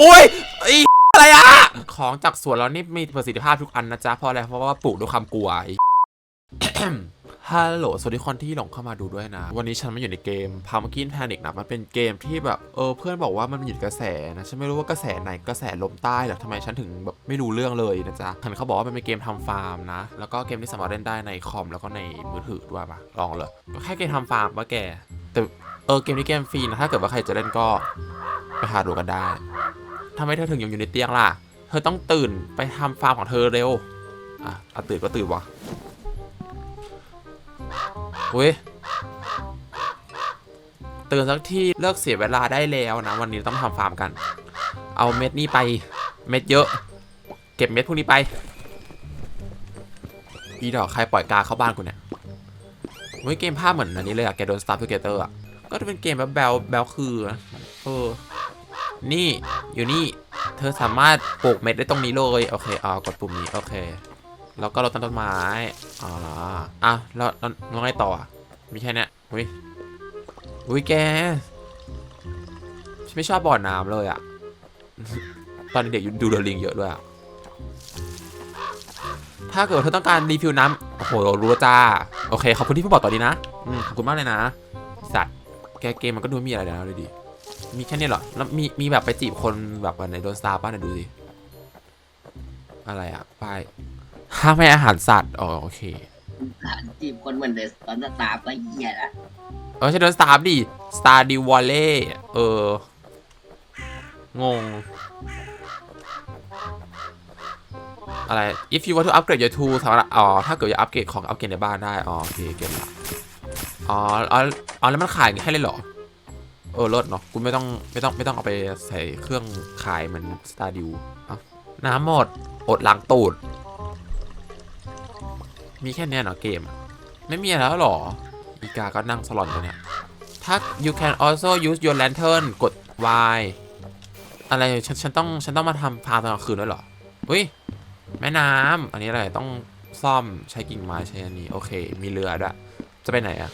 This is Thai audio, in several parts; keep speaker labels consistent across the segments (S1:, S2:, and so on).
S1: โอ้ยไอ้อะไรอะของจากสวนเรานี่มีประสิทธิภาพทุกอันนะจ๊ะเพราะอะไรเพราะว่าปลูกด้วยความกลัวไอ้ ฮัลโหลสวัสดีคนที่หลงเข้ามาดูด้วยนะ วันนี้ฉันมาอยู่ในเกม p u m p k i n Panic นะมันเป็นเกมที่แบบเออเพื่อนบอกว่ามันหยุดกระแสนะฉันไม่รู้ว่ากระแสไหนกระแสลมใต้หรอทำไมฉันถึงแบบไม่รู้เรื่องเลยนะจ๊ะเห็นเขาบอกว่ามันเป็นเกมทำฟาร์มนะ แล้วก็เกมที่สามารถเล่นได้ในคอมแล้วก็ในมือถือด้วยปะลองเลยก็แค่เกมทำฟาร์มปะแกแต่เออเกมนี้เกมฟรีนะถ้าเกิดว่าใครจะเล่นก็ไปหาดูกันได้ ทำไมเธอถึงยังอยู่ในเตียงล่ะ เธอต้องตื่นไปทำฟาร์มของเธอเร็ว อะอะตื่นก็ตื่นวะอุ้ยตื่นสักที่เลิกเสียเวลาได้แล้วนะ วันนี้ต้องทำฟาร์มกัน เอาเม็ดนี้ไป เม็ดเยอะ เก็บเม็ดพวกนี้ไป อีดอกใครปล่อยกาเข้าบ้านกูเนี่ยเฮ้ยเกมภาพเหมือนอันนี้เลยอะแกโดน Star Together อะก็จะเป็นเกมแบบแบลแบลคือ เออ นี่อยู่นี่ เธอสามารถปลูกเม็ดได้ตรงนี้เลยโอเคเอากดปุ่มนี้โอเค แล้วก็รดต้นไม้อ๋ออะแล้วแล้วแล้วไงต่อมีแค่เนี้ยอุ้ยอุ้ยแกฉันไม่ชอบบ่อน้ำเลยอะตอนเด็กดูเดลิงเยอะด้วยอะถ้าเกิดเธอต้องการรีฟิลน้ำโอ้โหรู้แล้วจ้าโอเคขอบคุณที่พูดบอกต่อดีนะอืมขอบคุณมากเลยนะสัตว์แกเกมมันก็ดูมีอะไรแล้วเลยดิ มีแค่นี้เหรอ แล้วมีมีแบบไปจีบคนแบบวันไหนโดนสตาร์ป้าไหนดูสิ อะไรอะป้ายห้ามให้อาหารสัตว์ อ๋อโอเค
S2: จีบคนเหมือนเดสตอนสตาร์ก็เหี้ยละ
S1: เออใช่โดนสตาร์ดิ สตาร์ดิวอลเล่ เออ งง อะไร if you want to upgrade your tool สำหรับอ๋อ ถ้าเกิดจะอัปเกรดของอัปเกรดในบ้านได้ อ๋อโอเคเก็บละอ๋อ อ๋ออ๋อแล้วมันขายอย่างนี้ให้เลยเหรอ เออลดเนาะกูไม่ต้องไม่ต้องไม่ต้องเอาไปใส่เครื่องขายเหมันสตาร์ดิวน้ำหมด อดล้างตูด มีแค่เนี้ยเนาะเกม ไม่มีอะไรแล้วหรอ อีกาก็นั่งสลอนตัวเนี้ยถ้า you can also use your lantern กด Y อะไรฉันฉันต้องฉันต้องมาทำพาตอนกลางคืนด้วยหรออุ้ยแม่น้ำอันนี้อะไรต้องซ่อมใช้กิ่งไม้ใช้อันนี้ โอเค มีเรือด้วยจะไปไหนอะ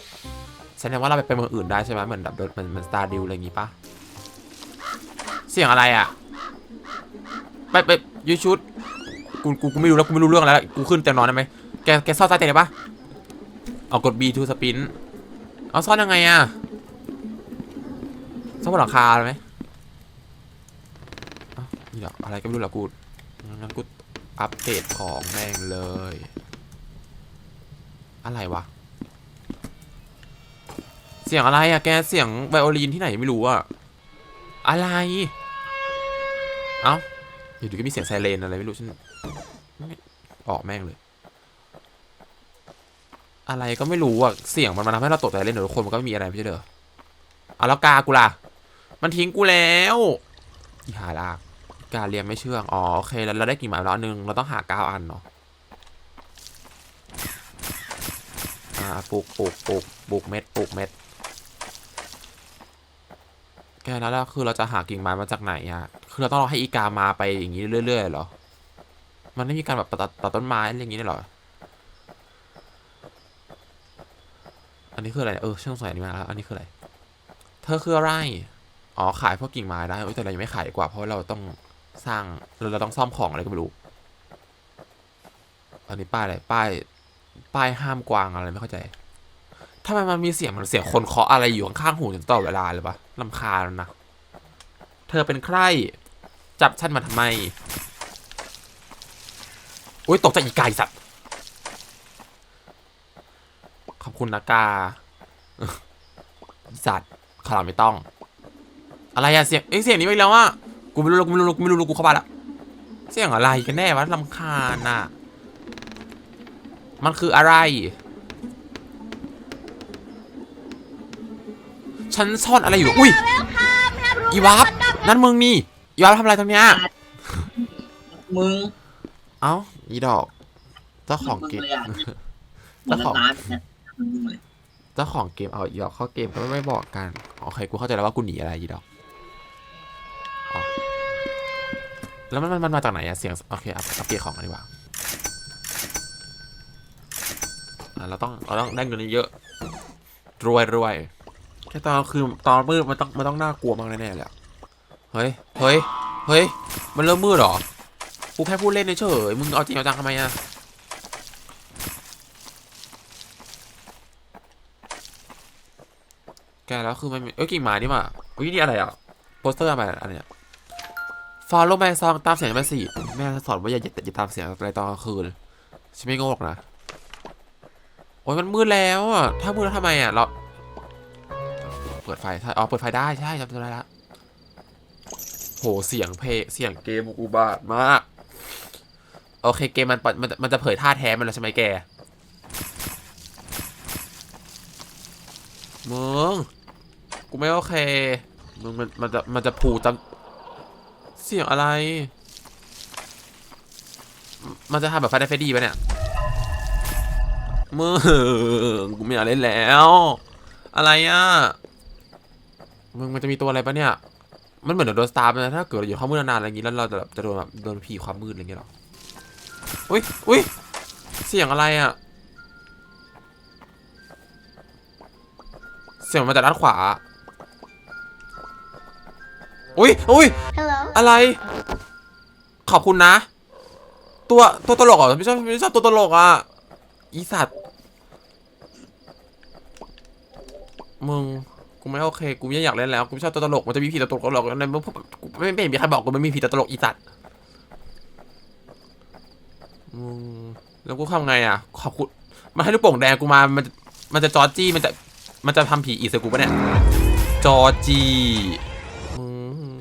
S1: สดงว่าเราไปไปเมืองอื่นได้ใช่ไหมเหมือนแบบเหมือนเหมือนสตาร์ดิวอะไรอย่างงี้ปะเสียงอะไรอะ ไปไปยูชุดกูกูกูไม่รู้แล้วกูไม่รู้เรื่องแล้วกูขึ้นเตียงนอนได้ไหมแกแกซ่อนใต้เตียงได้ปะเอากด B to spin เอาซ่อนยังไงอะซ่อนบนหลังคาเลยไหมเอ้านี่เหรออะไรก็ไม่รู้เหรอกูงั้นกูอัปเดตของแม่งเลย อะไรวะ เสียงอะไรอะแกเสียงไวโอลินที่ไหนไม่รู้อะอะไร เอ้าอยู่ดีก็มีเสียงไซเรนอะไรไม่รู้ฉันออกแม่งเลย อะไรก็ไม่รู้อะเสียงมันมาทำให้เราตกใจเล่นเดี๋ยวทุกคนมันก็ไม่มีอะไรไม่ใช่เหรอเอาแล้วกากูล่ะ มันทิ้งกูแล้วอีหาลากกาเรียงไม่เชื่อง อ๋อโอเคแล้วเราได้กี่หมายแล้วนึงเราต้องหาเก้าอันเนาะอ่าปลูกปลูกปลูกปลูกเม็ดปลูกเม็ด แกแล้วแล้วคือเราจะหากิ่งไม้มาจากไหนอะ คือเราต้องรอให้อีกามาไปอย่างนี้เรื่อยๆเหรอ มันไม่มีการแบบตัดตัดต้นไม้อะไรอย่างนี้ได้หรอ อันนี้คืออะไร เออช่างสงสัยอันนี้มาแล้ว อันนี้คืออะไร เธอคืออะไร อ๋อขายพวกกิ่งไม้ได้เอ้ยแต่เรายังไม่ขายดีกว่า เพราะเราต้องสร้าง เราเราต้องซ่อมของอะไรก็ไม่รู้ อันนี้ป้ายอะไร ป้าย ป้ายห้ามกวางอะไรไม่เข้าใจทำไมมันมีเสียงเหมือนเสียงคนเคาะอะไรอยู่ข้างๆหูจนตลอดเวลาเลยปะ ลำคาญนะ เธอเป็นใคร จับฉันมาทำไม อุ้ยตกใจอีกาอีสัตว์ ขอบคุณนะกา สัตว์ขาวไม่ต้อง อะไรอะเสียง เอ้ยเสียงนี้ไปแล้วอะกูไม่รู้กูไม่รู้กูไม่รู้กูเข้าบ้านละเสียงอะไรกันแน่วะลำคาญน่ะ มันคืออะไร ฉันซ่อนอะไรอยู่ อุ้ย อีวาฟนั่นมึงนี่ อีวาฟทำอะไรตรงเนี้ย
S2: มึง
S1: เอ้า อีดอก เจ้าของเกม
S2: มึงเลยอะเหมือนร้านเนี่ยมึงเลย
S1: เจ้าของเกม เอาอีดอกเข้าเกมก็ไม่บอกกันโอเคกูเข้าใจแล้วว่ากูหนีอะไรอีดอกอ๋อแล้วมันมันมันมาจากไหนอะเสียง โอเคอัพอัพเกรดของกันดีกว่าอะเราต้อง เราต้องได้เงินเยอะ รวยรวย แค่ตอนคือตอนมืดมันต้องมันต้องน่ากลัวมากแน่ๆเลยอะเฮ้ยเฮ้ยเฮ้ยมันเริ่มมืดหรอกูแค่พูดเล่นเฉยๆมึงเอาจริงเอาจังทำไมอะแกแล้วคือมันเอ้ยกิ่งไม้นี่มาอุ้ยนี่อะไรอะโปสเตอร์อะไรอันเนี้ย follow my song ตามเสียงแม่สิแม่สอนว่าอย่าอย่าอย่าตามเสียงอะไรตอนกลางคืนฉันไม่โงกนะโอ้ยมันมืดแล้วอะถ้ามืดแล้วทำไมอะเรา เปิดไฟใช่อ๋อเปิดไฟได้ใช่จำได้ละโหเสียงเพลงเสียงเกมอุบาทมาก โอเคเกมมันมันจะมันจะเผยท่าแท้มันแล้วใช่ไหมแกมึงกูไม่โอเคมึงมันมันจะมันจะผูจำเสียงอะไร มันจะทำแบบไฟได้ไฟดีปะเนี่ยมึงกูไม่อยากเล่นแล้ว อะไรอะ มึงมันจะมีตัวอะไรปะเนี่ย มันเหมือนโดนสตาร์นะถ้าเกิดเราอยู่ข้างมืดนานๆอะไรอย่างงี้แล้วเราจะแบบจะโดนแบบโดนผีความมืดอะไรอย่างเงี้ยหรอ อุ้ยอุ้ยเสียงอะไรอะ เสียงมาจากด้านขวา อุ้ยอุ้ย
S3: Hello.
S1: อะไร ขอบคุณนะ ตัวตัวตลกเหรอไม่ชอบไม่ชอบตัวตลกอะ อีสัตว์ มึง กูไม่โอเคกูไม่อยากเล่นแล้วกูไม่ชอบตัวตลกมันจะมีผีตัวตลกในมึงกูไม่ไม่เห็นมีใครบอกกูมันมีผีตัวตลกอีสัตว์มึงแล้วกูทำไงอะขอบคุณมาให้ลูกโป่งแดงกูมามันมันจะจอจี้มันจะมันจะทำผีอีสกูปะเนี่ยจอจี้มึง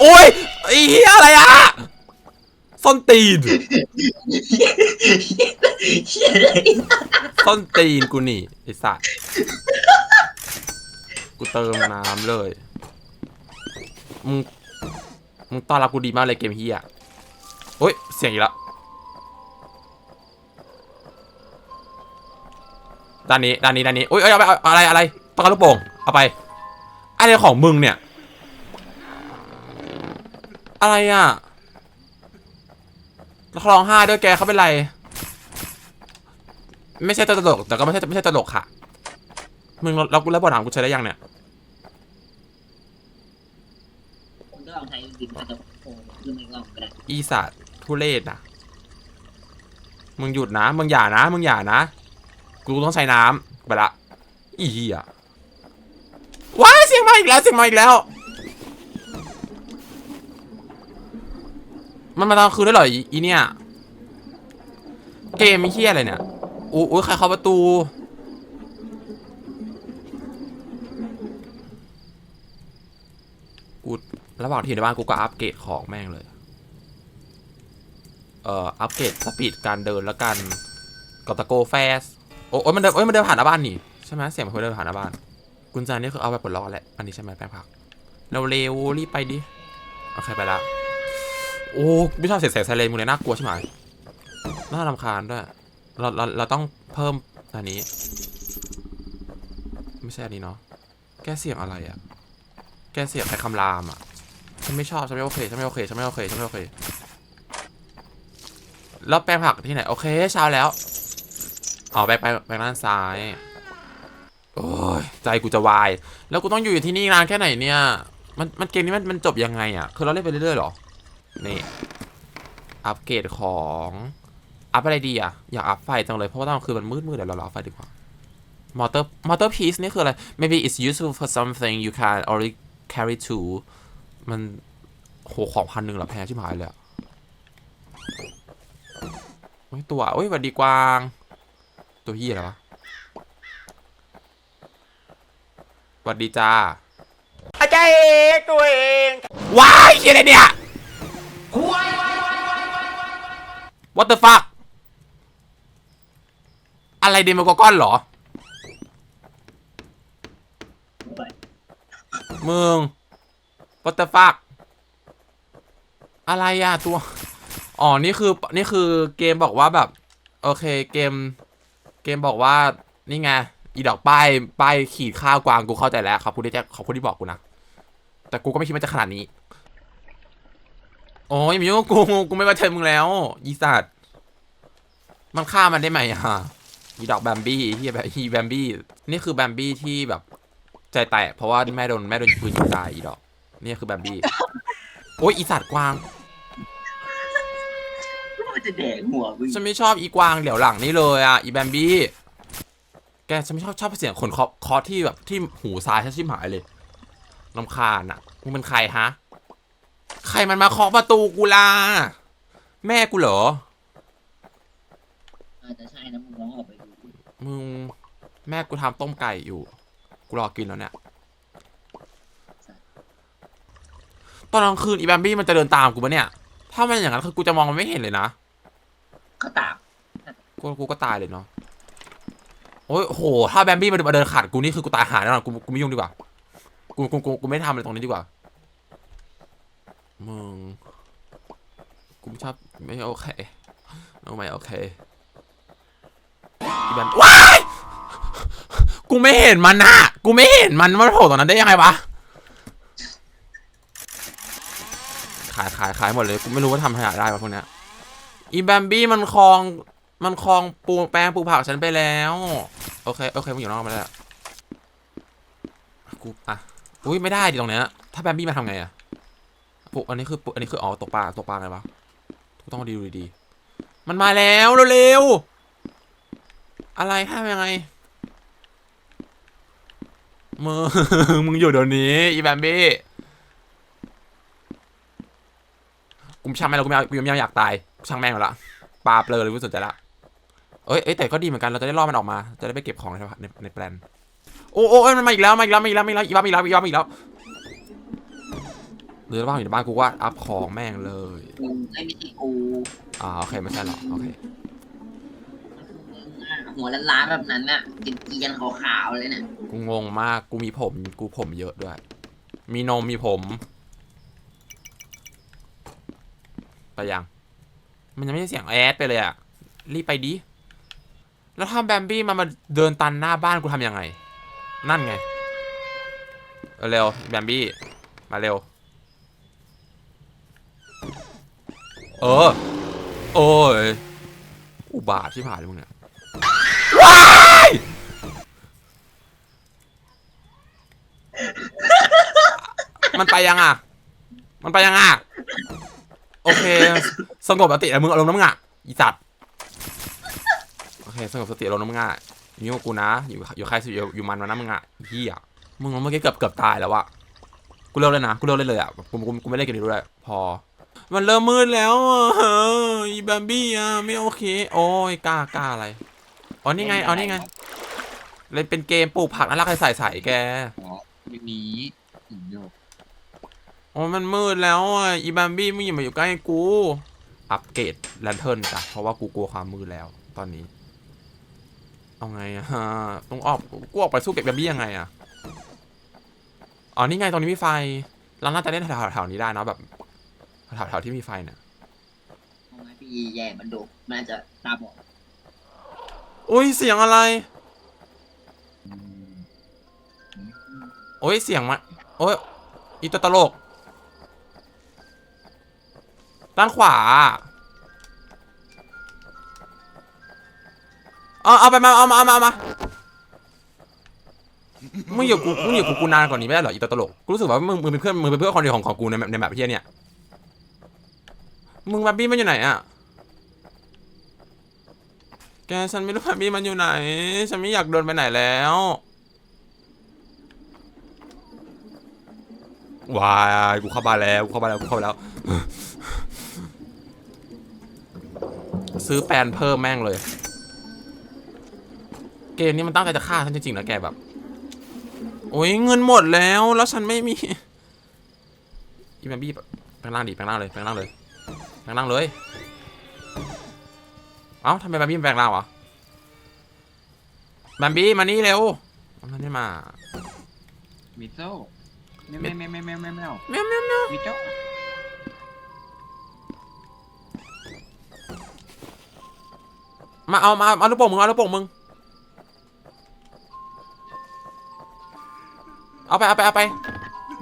S1: โอ้ยไอ้เหี้ยอะไรอะส้นตีน
S2: เชี่ยเลย
S1: ส้นตีนกูนี่ไอสัตว์กูเติมน้ำเลยมึงมึงต้อนรับกูดีมากเลยเกมเฮียโอ้ยเสียงอีกแล้วด้านนี้ด้านนี้ด้านนี้โอ้ยเอาไปเอาอะไรอะไรปากกาลูกโป่งเอาไปอะไรของมึงเนี่ย อะไรอะแล้วเขาร้องไห้ด้วยแกเขาเป็นไร ไม่ใช่ตัวตลก แต่ก็ไม่ใช่ไม่ใช่ตลกค่ะ มึงเรากูแล้วบอถามกูใช้ได้ยังเนี่ย
S2: คุณก็ลองใช้ดินกระจกโอ้ขึ้นไม่ลองก็ได้
S1: อีสัตว์ทุเรศนะมึงหยุดนะ มึงอย่านะ มึงอย่านะ กูต้องใช้น้ำไปละ อีเหี้ยว้าเสียงมาอีกแล้วเสียงมาอีกแล้ว มันมาตอนคืนได้เหรออีอีเนี่ย เกมไม่เฮี้ยอะไรเนี่ย อู้อู้ใครเข้าประตู กูระหว่างที่อยู่ในบ้านกูก็อัปเกรดของแม่งเลย เอ่อ อัปเกรดสปีดการเดินแล้วกันกับตะโกแฟสโอ้โอ้ยมันเดินโอ้ยมันเดินผ่านหน้าบ้านนี่ใช่ไหมเสียงมันเดินผ่านหน้าบ้าน กุญแจนี่คือเอาไปปลดล็อกแหละ อันนี้ใช่ไหมแป้งผัก เร็วรีบไปดิ โอเคไปละ โอ้ไม่ชอบเสียงแสงไซเรนมึงเลยน่ากลัวใช่ไหมน่ารำคาญด้วย เราเราเราต้องเพิ่มอันนี้ ไม่ใช่อันนี้เนาะแก้เสียงอะไรอะแก้เสียงใครคำรามอะฉันไม่ชอบฉันไม่โอเคฉันไม่โอเคฉันไม่โอเคฉันไม่โอเคแล้วแปลงผักที่ไหน โอเคเช้าแล้วอ๋อไปไปไปด้านซ้ายโอ้ยใจกูจะวาย แล้วกูต้องอยู่ที่นี่นานแค่ไหนเนี่ย มันมันเกมนี้มันมันจบยังไงอะคือเราเล่นไปเรื่อยๆหรอ นี่ อัปเกรดของ อัพอะไรดีอะอยากอัพไฟจังเลยเพราะว่าตอนกลางคืนมันมืดๆเดี๋ยวเราอัพไฟดีกว่ามอเตอร์มอเตอร์พีซนี่คืออะไร maybe it's useful for something you can already carry to มันโหของพันหนึ่งเหรอแพงชิบหายเลยอะโอ้ยตัวโอ้ยหวัดดีกวาง ตัวเฮียอะไรวะหวัดดีจ้าอาจารย์เอกตัวเองว้ายเฮียอะไรเนี่ย What the fuck อะไรเดโมกก้อนเหรอ มึง What the fuck อะไรอะตัว อ๋อ นี่คือ นี่คือเกมบอกว่าแบบ โอเค เกม เกมบอกว่า นี่ไง อีดอกป้าย ป้ายขีดข้าวกวาง กูเข้าใจแล้วขอบคุณที่แจ้งขอบคุณที่บอกกูนะ แต่กูก็ไม่คิดว่าจะขนาดนี้ โอ้ยมายุ่งก็กู กูไม่ไว้ใจมึงแล้ว อีสัตว์มันฆ่ามันได้ไหมอะ อีดอกแบมบี้ที่แบบอีแบมบี้นี่คือแบมบี้ที่แบบใจแตกเพราะว่าแม่โดนแม่โดนปืนยิงตายอีดอกนี่คือแบมบี้โอ้ยอีสัตว์กวาง
S2: มันจะแดกหัวมึง
S1: ฉันไม่ชอบอีกวางเหลียวหลังนี่เลยอะอีแบมบี้แกฉันไม่ชอบชอบเสียงขนเคาะเคาะที่แบบที่หูซ้ายฉันชิมหายเลยลำคาญอะมึงเป็นใครฮะใครมันมาเคาะประตูกูล่ะแม่กูเหรอ
S2: อาจจะใช่นะมึงลองออกไปดู
S1: มึงแม่กูทำต้มไก่อยู่ กูรอกินแล้วเนี่ย ตอนกลางคืนอีแบมบี้มันจะเดินตามกูปะเนี่ย ถ้ามันอย่างนั้นคือกูจะมองมันไม่เห็นเลยนะ
S2: เขาตาม
S1: กูกูก็ตายเลยเนาะ โอ้ยโห ถ้าแบมบี้มันมาเดินขาดกูนี่คือกูตายหาแน่นอนกูกูไม่ยุ่งดีกว่า กูกูกูกูไม่ทำอะไรตรงนี้ดีกว่า มึง กูไม่ชอบไม่โอเคเอาไม่โอเค อีแบมว้ายกูไม่เห็นมันอะกูไม่เห็นมันมันโผล่ตรงนั้นได้ยังไงวะขายขายขายหมดเลยกูไม่รู้ว่าทำขนาดได้ปะพวกเนี้ยอีแบมบี้มันคลองมันคลองปูแปลงปูผักฉันไปแล้ว โอเคโอเคมึงอยู่นอกมาแล้วกูอะอุ้ยไม่ได้ดิตรงเนี้ยถ้าแบมบี้มาทำไงอะปุ๊อันนี้คืออันนี้คืออ๋อตกปลาตกปลาไงวะต้องดูดีมันมาแล้วเร็วๆ อะไรทำยังไงมึงมึงอยู่เดี๋ยวนี้อีแบมบี้กูช่างแม่งแล้วกูไม่เอากูยังไม่อยากตายช่างแม่งแล้วละปลาเปลือเลยกูสนใจละเอ้ยเอ้ยแต่ก็ดีเหมือนกันเราจะได้ล่อมันออกมา จะได้ไปเก็บของในในในแปลนโอ้โอ้เอ้ยมันมาอีกแล้วมาอีกแล้วมาอีกแล้วมาอีกแล้วอีบ้ามาอีกแล้วอีบ้ามาอีกแล้วหรือว่าอยู่ในบ้านกูว่าอัพของแม่งเลย
S2: มึงไม่มีที่กู
S1: อ่าโอเคไม่ใช่หรอกโอเค
S2: มึงอะ หัวล้านๆแบบนั้นน่ะกินเกรียนขาวๆเลยเนี่ย
S1: กูงงมาก กูมีผม กูผมเยอะด้วย มีนมมีผม ไปยัง มันยังไม่ได้เสียงแอดไปเลยอะรีบไปดิ แล้วถ้าแบมบี้มันมาเดินตันหน้าบ้านกูทำยังไง นั่นไง เร็วแบมบี้ มาเร็ว เออ โอ้ย อุบาทที่ผ่านเลยมึงเนี่ย มันไปยังอะ มันไปยังอะ โอเค สงบสติแล้วมึงอารมณ์น้ำง่ะอีสัตว์โอเคสงบสติอารมณ์น้ำง่ะอยู่กับกูนะ อยู่อยู่ใครสิอยู่อยู่มันมานะมึงอะเฮียมึงเมื่อกี้เกือบเกือบตายแล้วอะกูเลิกเลยนะ กูเลิกเลยเลยอะกูกูกูไม่เล่นเกมนี้ด้วยพอ มันเริ่มมืดแล้วอะอีแบมบี้อะไม่โอเค โอ้ยกล้ากล้าอะไรอ๋อนี่ไงอ๋อนี่ไง เลยเป็นเกมปลูกผักน่ารักใส่ใส่แก
S2: ไม่มีอีโยก
S1: โอ้มันมืดแล้วอะอีบัมบี้มึงอย่ามาอยู่ใกล้กู อัปเกรดแลนเทิร์นจ้ะเพราะว่ากูกลัวความมืดแล้วตอนนี้ เอาไงอะฮะต้องออกกูออกไปสู้กับแบมบี้ยังไงอะอ๋อนี่ไงตรงนี้มีไฟเราน่าจะเล่นแถวๆแถวนี้ได้เนอะแบบแถวๆที่มีไฟเนี่ย
S2: ทำไมพี่แย่มันดุมันอาจจะตาบอด
S1: อุ้ยเสียงอะไรโอ้ยเสียงมาโอ้ยอีตัวตลก ด้านขวาเอาเอาไปมาเอามาเอามาเอามามึงอยู่กูมึงอยู่กูกูนานกว่านี้ไม่ได้เหรออีตัวตลกกูรู้สึกว่ามึงมึงเป็นเพื่อนมึงเป็นเพื่อนคนเดียวของของกูในในแบบเพี้ยเนี่ยมึงบับบี้มันอยู่ไหนอะแกฉันไม่รู้บับบี้มันอยู่ไหน ฉันไม่อยากเดินไปไหนแล้ววายกูเข้าบ้านแล้วกูเข้าบ้านแล้วกูเข้าแล้ว ซื้อแปลนเพิ่มแม่งเลย เกมนี้มันตั้งใจจะฆ่าฉันจริงๆนะแกแบบ โอ้ยเงินหมดแล้วแล้วฉันไม่มีอีแมบี้แปลงร่างดิแปลงร่างเลยแปลงร่างเลยแปลงร่างเลย เอ้าทำไมแบมบี้มันแปลงร่างวะแบมบี้มานี่เร็วมันไม่มา
S3: มิโซ่แมวแมวแมวแมวแมวแมว
S1: แมวแมวแมว
S3: มิโซ่
S1: มาเอามาเอาลูกโป่งมึงเอาลูกโป่งมึงเอาไปเอาไปเอาไป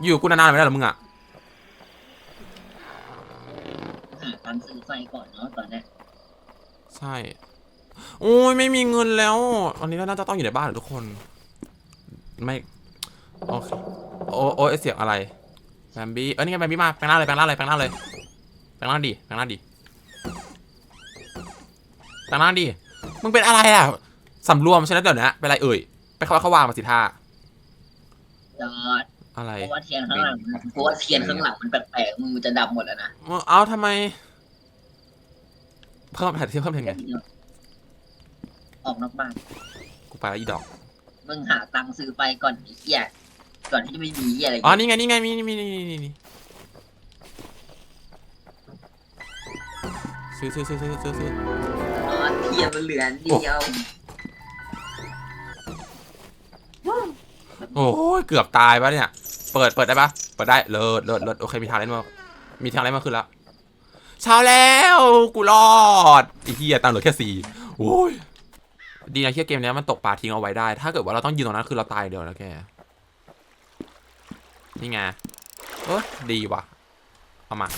S1: อยู่กูนานๆไม่ได้เหรอมึงอะ
S2: หาทางซื้อไฟก่อนเนาะตอนเนี้ย
S1: ใช่โอ้ยไม่มีเงินแล้วอันนี้น่าจะต้องอยู่ในบ้านเหรอทุกคน ไม่โอเคโอ้โอ้ยเสียงอะไรแบมบี้เอ้ยนี่ไงแบมบี้มาแปลงร่างเลยแปลงร่างเลยแปลงร่างเลยแปลงร่างดีแปลงร่างดี แปลงร่างดีมึงเป็นอะไรอะสำรวมใช่ไหมเดี๋ยวนี้เป็นอะไรเอ่ย ไปเข้าเข้าวางมาสิท่า
S2: จอด
S1: อะไร
S2: เพราะว่าเทียนข้างหลังเพราะว่าเทียนข้างหลังมันแปลกๆมึงมันจะดับหมดแล้วนะ
S1: เอาทำไม เพิ่มแผ่นที่เพิ่มยังไง
S2: ออกนอกบ้าน
S1: กูไปแล้วอีดอก
S2: มึงหาตังค์ซื้อไปก่อนไอ้เหี้ยก่อนที่จะไม่มีเหี้ยอะไร
S1: อ๋อ นี่ไง นี่ไง มีมีนี่นี่นี่ซื้อซื้อซื้อซื้อซื้อซื้อ
S2: อ๋อ เทียนมันเหลืออันเดียว
S1: โอ้ยเกือบตายปะเนี่ย เปิดเปิดได้ปะเปิดได้เลิศเลิศเลิศโอเคมีทางเล่นมามีทางเล่นมาขึ้นแล้วเช้าแล้วกูรอดไอ้เหี้ยตังเหลือแค่สี่โอ้ยดีนะที่เกมนี้มันตกปลาทิ้งเอาไว้ได้ ถ้าเกิดว่าเราต้องยืนตรงนั้นคือเราตายเดียวแล้วแกนี่ไงเออดีว่ะเอามา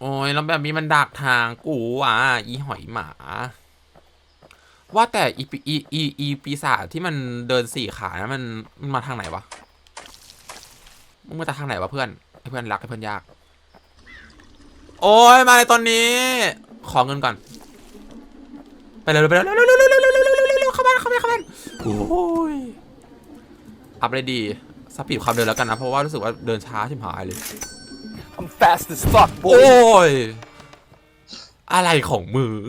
S1: โอ้ยแล้วแบบนี้มันดักทางกูอะ อีหอยหมา ว่าแต่อีปีอีอีอีปีศาจที่มันเดินสี่ขานะมันมันมาทางไหนวะมึงมาจากทางไหนวะเพื่อนให้เพื่อนรักให้เพื่อนยาก โอ้ยมาในตอนนี้ ขอเงินก่อน ไปเลยไปเลยเร็วเร็วเร็วเร็วเร็วเร็วเร็วเร็วเร็วเข้าบ้านเข้าบ้านเข้าบ้านโอ้ยอัพเลยดีสปีดความเดินแล้วกันนะเพราะว่ารู้สึกว่าเดินช้าชิบหายเลย
S4: fast as fuck,
S1: โอ้
S4: boy.
S1: ยอะไรของมึง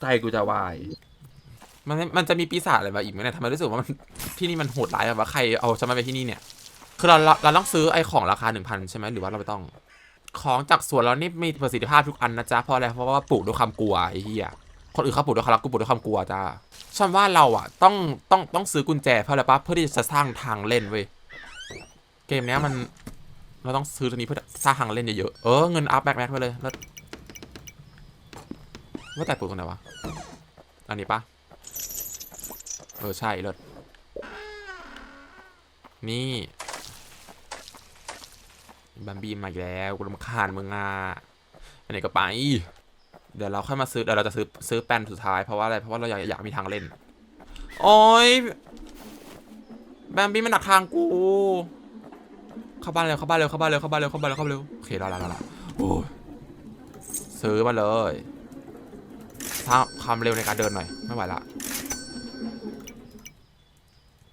S1: ใจกูจะวาย มันมันจะมีปีศาจอะไรมาอีกไหมเนี่ยทำไมรู้สึกว่ามันที่นี่มันโหดร้ายแบบว่าใครเอาฉันมาไปที่นี่เนี่ย คือเราเราเราต้องซื้อไอ้ของราคาหนึ่งพันใช่ไหมหรือว่าเราไม่ต้อง ของจากสวนเรานี่มีประสิทธิภาพทุกอันนะจ๊ะเพราะอะไรเพราะว่าปลูกด้วยความกลัวไอ้เหี้ยคนอื่นเขาปลูกด้วยความรักกูปลูกด้วยความกลัวจ้าฉันว่าเราอะต้องต้องต้องซื้อกุญแจเพราะอะไรปะเพื่อที่จะสร้างทางเล่นเว้ยเกมเนี้ยมัน เราต้องซื้อตัวนี้เพื่อสร้างทางเล่นเยอะๆ เออ เงินอัพแบ็คแบ็คไปเลย แล้วว่าแต่ปลูกตรงไหนวะ อันนี้ปะเออ ใช่เลิศนี่บัมบี้มาอีกแล้วกูรำคาญมึงอะอันไหนก็ไป เดี๋ยวเราค่อยมาซื้อ เดี๋ยวเราจะซื้อซื้อแปนสุดท้ายเพราะว่าอะไร เพราะว่าเราอยากอยากมีทางเล่น โอ้ยแบมบี้มันหนักทางกู เข้าบ้านเร็วเข้าบ้านเร็วเข้าบ้านเร็วเข้าบ้านเร็วเข้าบ้านเร็วเข้าบ้านเร็วโอเครอละรอละโอ้ยซื้อมาเลยสร้างความเร็วในการเดินหน่อยไม่ไหวละ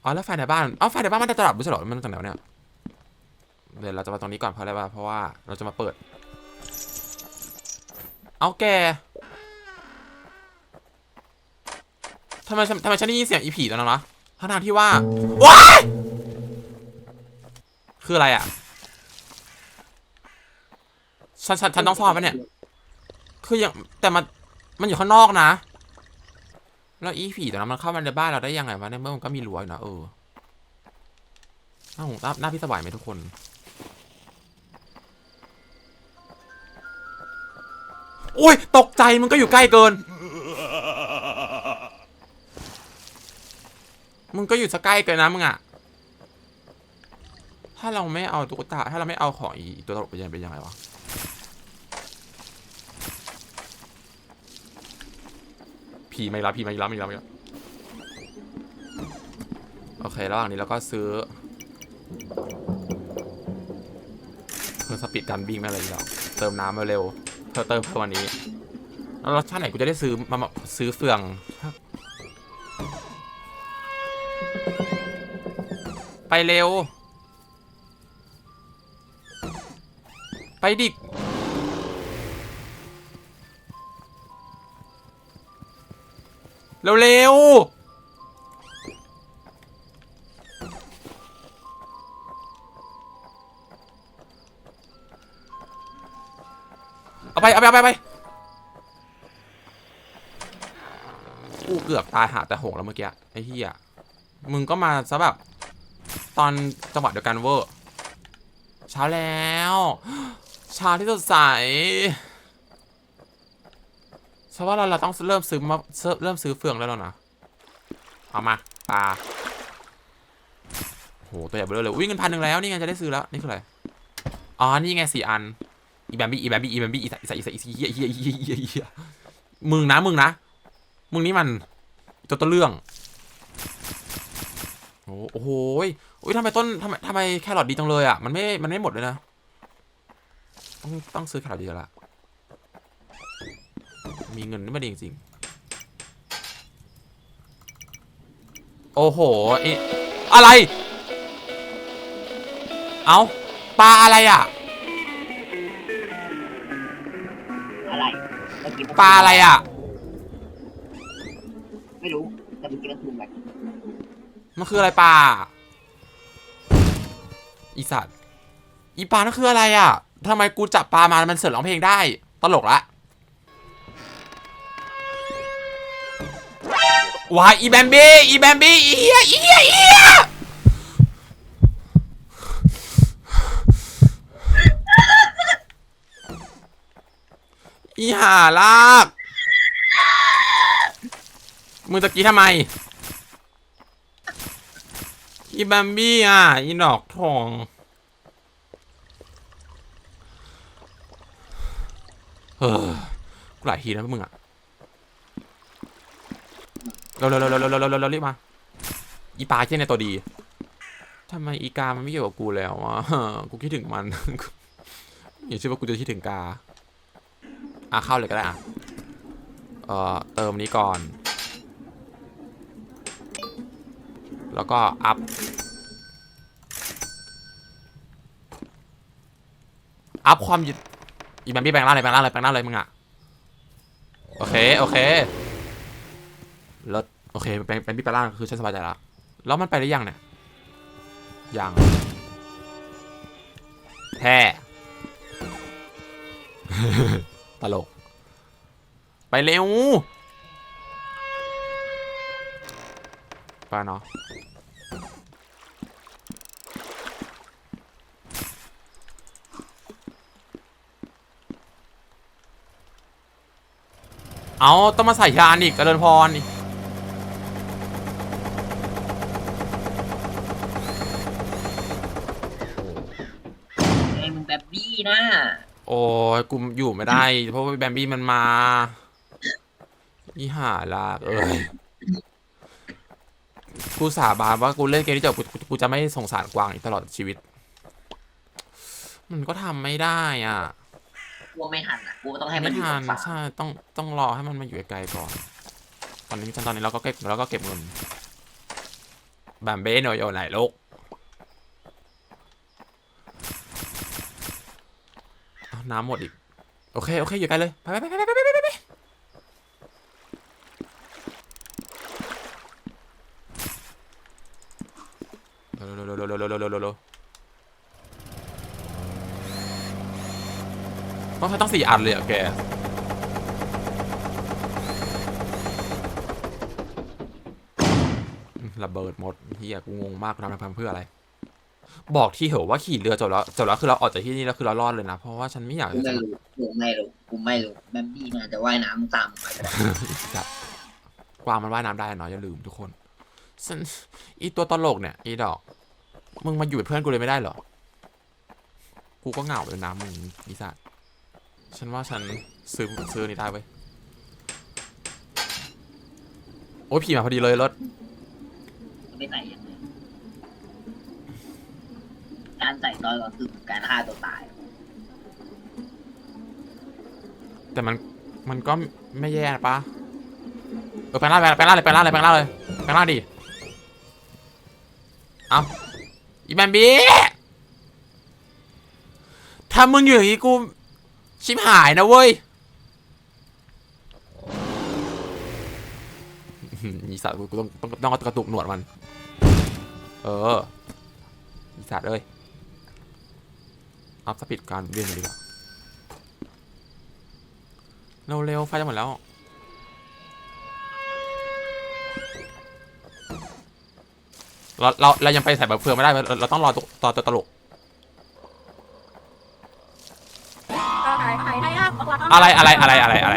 S1: อ๋อแล้วไฟในบ้านอ๋อไฟในบ้านมันจะดับไม่ใช่หรอมันจากไหนวเนี่ยเดี๋ยวเราจะมาตรงนี้ก่อนเพราะอะไรวะเพราะว่าเราจะมาเปิด เอาแกทำไมฉันทำไมฉันได้ยินเสียงอีผีตอนนั้นวะทั้งทางที่ว่าว้าย คืออะไรอะฉันฉันฉันต้องซ่อนปะเนี่ย คืออย่างแต่มันมันอยู่ข้างนอกนะ แล้วอีผีตัวนั้นมันเข้ามาในบ้านเราได้ยังไงวะในเมื่อมันก็มีรั้วอยู่นะเออหน้าหงหน้าหน้าพี่สบายไหมทุกคน โอ้ย ตกใจมึงก็อยู่ใกล้เกิน มึงก็อยู่สใกล้เกินนะมึงอะ ถ้าเราไม่เอาตุ๊กตา ถ้าเราไม่เอาของอีตัวตลกไปยังเป็นยังไงวะ ผีไม่รับผีไม่รับไม่รับไม่รับโอเค ระหว่างนี้เราก็ซื้อเพื่อสปีดการวิ่งไม่อะไรอย่างเงี้ยหรอกเติมน้ำมาเร็วเพิ่มเติมเพิ่มวันนี้แล้วรสชาติไหนกูจะได้ซื้อมามาซื้อเฟืองไปเร็ว ไปดิเร็วๆเอาไป เอาไป เอาไปเอาไปกูเกือบตายหาแต่หงแล้วเมื่อกี้ ไอ้เหี้ยมึงก็มาซะแบบ ตอนจังหวะเดียวกันเวอร์ เช้าแล้ว เช้าที่สดใสฉันว่าเราเราต้องเริ่มซื้อมาเริ่มซื้อเฟืองแล้วแล้วนะเอามาปลาโหตัวใหญ่เบ้อเลยวิ่งเงินพันหนึ่งแล้วนี่ไงจะได้ซื้อแล้วนี่คืออะไรอ๋อนี่ไงสี่อันอีแบมบี้อีแบมบี้อีแบมบี้อีสัอีสัอีสัอีสัเฮียเฮียเฮียเฮียเฮียมึงนะมึงนะมึงนี่มันตัวต้นเรื่องโอ้โหยอุ้ยทำไมต้นทำไมทำไมแครอทดีจังเลยอะมันไม่มันไม่หมดเลยนะ ต้องต้องซื้อแครอทดีแล้วล่ะมีเงินไม่ดีจริงๆโอ้โหไออะไร เอาปลาอะไรอะ
S2: อะไรเมื่อกี้มัน
S1: ปลาอะไรอะ
S2: ไม่รู้ แต่เมื่อกี้มันถูกแบบ
S1: มันคืออะไรปลาอีสัตว์อีปลานั่นคืออะไรอะ ทำไมกูจับปลามา มันเสิร์ฟร้องเพลงได้ ตลกละวายอีแบมบี้ อีแบมบี้ อีเหี้ยอีเหี้ยอีเหี้ยอีห่าลาก มึงตะกี้ทำไม อีแบมบี้อะ อีดอกทอง ออกูหลายทีแล้วมึงอะเราเราเราเราเราเราเรารีมาอีปลาเช่นในตัวดีทำไมอีกามันไม่อยู่กับกูแล้วอะกูคิดถึงมันอย่าเชื่อว่ากูจะคิดถึงกาอะเข้าเลยก็ได้อะเอ่อเติมนี้ก่อน แล้วก็อัพอัพความยืด อีแบมบี้แปลงร่างเลยแปลงร่างเลยแปลงร่างเลยมึงอะโอเคโอเคแล้วโอเคแปลงแปลงบี้แปลงร่างคือฉันสบายใจละแล้วมันไปได้ยังเนี่ยยังแท้ตลก ไปเร็ว ไปเนาะ เอาต้องมาใส่ยานอีกกระเดินพรอีก
S2: ไอ้มึงแบบบี้นะ
S1: โอ้ยกูอยู่ไม่ได้ เพราะว่าแบมบี้มันมาอีห่าลากเอ้ยกูสาบานว่ากูเล่นเกมนี้จบกูกูกูจะไม่สงสารกวางอีกตลอดชีวิต มันก็ทำไม่ได้อะ
S2: กลัวไม่ทันอะกูต้องให้มัน
S1: ไม่
S2: อยู่
S1: ทั
S2: กันบฝั่ง
S1: ใช่ต้องต้องรอให้มันมาอยู่ไกลๆก่อน ตอนนี้ตอนนี้เราก็เก็บเราก็เก็บเงินแบมเบ้โนโยไหนลูกอ้าวน้ำหมดอีก โอเค โอเค อยู่ไกลเลย ไปไปไปไปไปไปไป ต้องใช้ต้องสี่อันเลยเหรอะแก ระเบิดหมดเฮียกูงงมากกูทำทำเพื่ออะไร บอกที่เหอะว่าขี่เรือจบแล้วจบแล้วคือเราออกจากที่นี่แล้วคือเรารอดเลยนะ เพราะว่าฉันไม่อยาก
S2: กู
S1: จะ
S2: ไม่รู้กูไม่รู้กูไม่รู้แบบบี้มันอาจจะว่ายน้ำตามมาก็ได้
S1: จับกวางมันว่ายน้ำได้เนาะอย่าลืมทุกคนฉันอีตัวตลกเนี่ยอีดอก มึงมาอยู่เป็นเพื่อนกูเลยไม่ได้เหรอ กูก็เหงาเลยนะมึงนิสัต ฉันว่าฉันซื้อซื้อนี่ได้เว้ย โอ้ยผีมาพอดีเลยรถ
S2: ไม่ใส่ยังไงการใส่ตอนก็คือการฆ่าตัวตาย
S1: แต่มันมันก็ไม่แย่นะปะเออแปลงร่างแปลงร่างเลยแปลงร่างเลยแปลงร่างเลยแปลงร่างดิ เอาอีแบมบี้ถ้ามึงอยู่อย่างนี้กู ชิบหายนะเว้ยอีสัตว์กูต้องต้องต้องกระตุกหนวดมัน เอออีสัตว์เอ้ย อัพสปีดการเรียนเลยดีกว่าเร็วๆไฟจะหมดแล้ว เราเราเรายังไปใส่แบบเฟืองไม่ได้ เราต้องรอตัวตัวตลก อะไรอะไรอะไรอะไรอะไร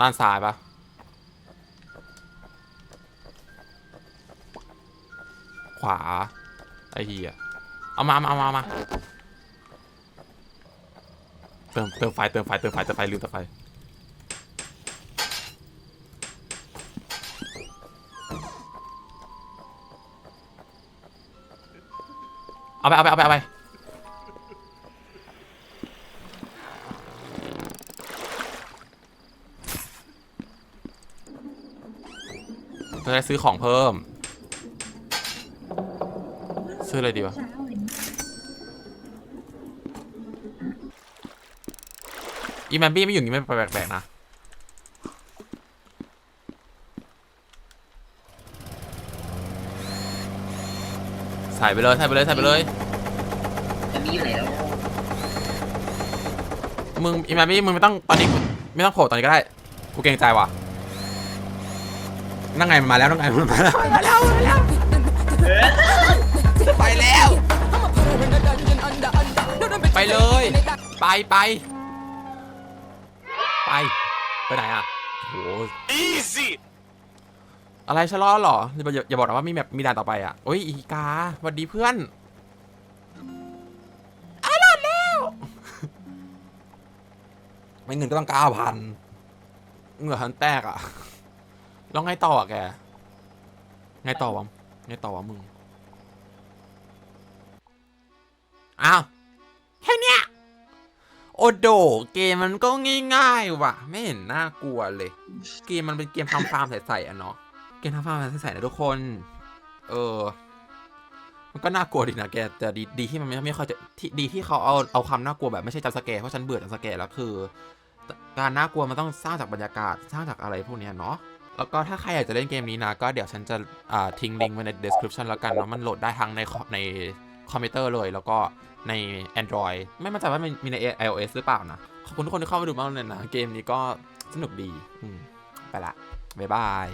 S1: ด้านซ้ายปะขวา ไอ้เหี้ยเอามาเอามาเอามาเอามาเติมเติมไฟเติมไฟเติมไฟเติมไฟลืมเติมไฟ เอาไปเอาไปเอาไปเอาไปจะได้ซื้อของเพิ่ม ซื้ออะไรดีวะ อีแมนบี้ไม่อยู่นี้ไม่แปลกๆนะ ใส่ไปเลย ใส่ไปเลย ใส่ไปเลย
S2: จะมีอยู่ไหนแล้ว
S1: มึงอีแมนบี้มึงไม่ต้องตอนนี้ไม่ต้องโผล่ตอนนี้ก็ได้กูเกรงใจว่ะนั่งไงมันมาแล้วนั่งไงมันมาแล้วมาแล้วมาแล้วไปแล้ว ไปเลย ไปไปไปไปไหนอะโห
S4: Easy!
S1: อะไรชะลอเหรออย่าอย่าบอกนะว่ามีแบบมีด่านต่อไปอะโอ้ยอีกาสวัสดีเพื่อน ไม่เงินก็ต้องเก้าพันเหงื่อหันแตกอะแล้วไงต่ออะแก ไงต่อวะไงต่อวะมึง อ้าวแค่เนี้ย โอโดเกมมันก็ง่ายๆว่ะ ไม่เห็นน่ากลัวเลย เกมมันเป็นเกมทำฟาร์มใสๆอะเนาะ เกมทำฟาร์มใสๆนะทุกคน เออ มันก็น่ากลัวดีนะแก แต่ดีดีที่มันไม่ไม่ค่อยจะที่ดีที่เขาเอาเอาความน่ากลัวแบบไม่ใช่จัมป์สแกร์เพราะฉันเบื่อจัมป์สแกร์แล้วคือ การน่ากลัวมันต้องสร้างจากบรรยากาศสร้างจากอะไรพวกนี้เนาะแล้วก็ถ้าใครอยากจะเล่นเกมนี้นะ ก็เดี๋ยวฉันจะทิ้งลิงก์ไว้ใน description แล้วกันเนาะมันโหลดได้ทั้งในคอในคอมพิวเตอร์เลย แล้วก็ใน Android ไม่มั่นใจว่ามันมีใน iOS หรือเปล่านะ ขอบคุณทุกคนที่เข้ามาดูมากเลยนะ เกมนี้ก็สนุกดีไปละ บ๊ายบาย